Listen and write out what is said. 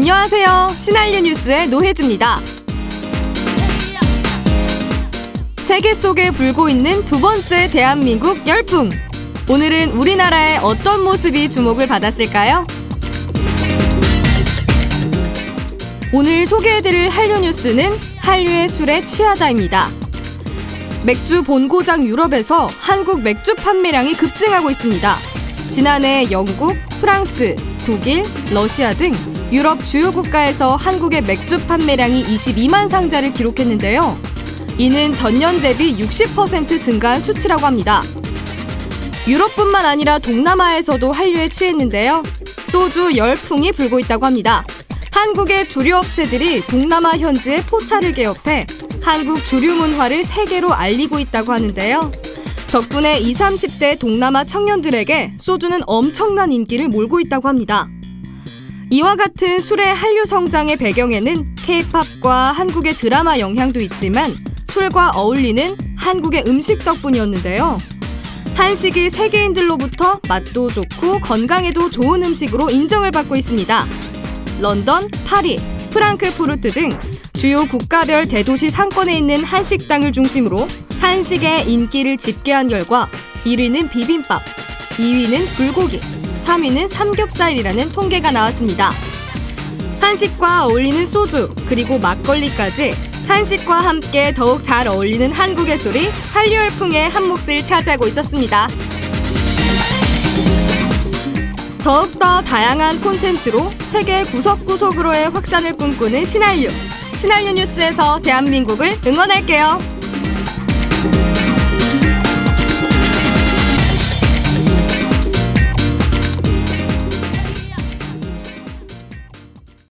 안녕하세요. 신한류 뉴스의 노혜지입니다. 세계 속에 불고 있는 두 번째 대한민국 열풍. 오늘은 우리나라의 어떤 모습이 주목을 받았을까요? 오늘 소개해드릴 한류 뉴스는 한류의 술에 취하다입니다. 맥주 본고장 유럽에서 한국 맥주 판매량이 급증하고 있습니다. 지난해 영국, 프랑스, 독일, 러시아 등 유럽 주요 국가에서 한국의 맥주 판매량이 22만 상자를 기록했는데요. 이는 전년 대비 60% 증가한 수치라고 합니다. 유럽뿐만 아니라 동남아에서도 한류에 취했는데요. 소주 열풍이 불고 있다고 합니다. 한국의 주류 업체들이 동남아 현지에 포차를 개업해 한국 주류 문화를 세계로 알리고 있다고 하는데요. 덕분에 20, 30대 동남아 청년들에게 소주는 엄청난 인기를 몰고 있다고 합니다. 이와 같은 술의 한류 성장의 배경에는 케이팝과 한국의 드라마 영향도 있지만 술과 어울리는 한국의 음식 덕분이었는데요. 한식이 세계인들로부터 맛도 좋고 건강에도 좋은 음식으로 인정을 받고 있습니다. 런던, 파리, 프랑크푸르트 등 주요 국가별 대도시 상권에 있는 한식당을 중심으로 한식의 인기를 집계한 결과 1위는 비빔밥, 2위는 불고기, 3위는 삼겹살이라는 통계가 나왔습니다. 한식과 어울리는 소주, 그리고 막걸리까지 한식과 함께 더욱 잘 어울리는 한국의 술이 한류 열풍의 한 몫을 차지하고 있었습니다. 더욱더 다양한 콘텐츠로 세계 구석구석으로의 확산을 꿈꾸는 신한류. 신한류 뉴스에서 대한민국을 응원할게요.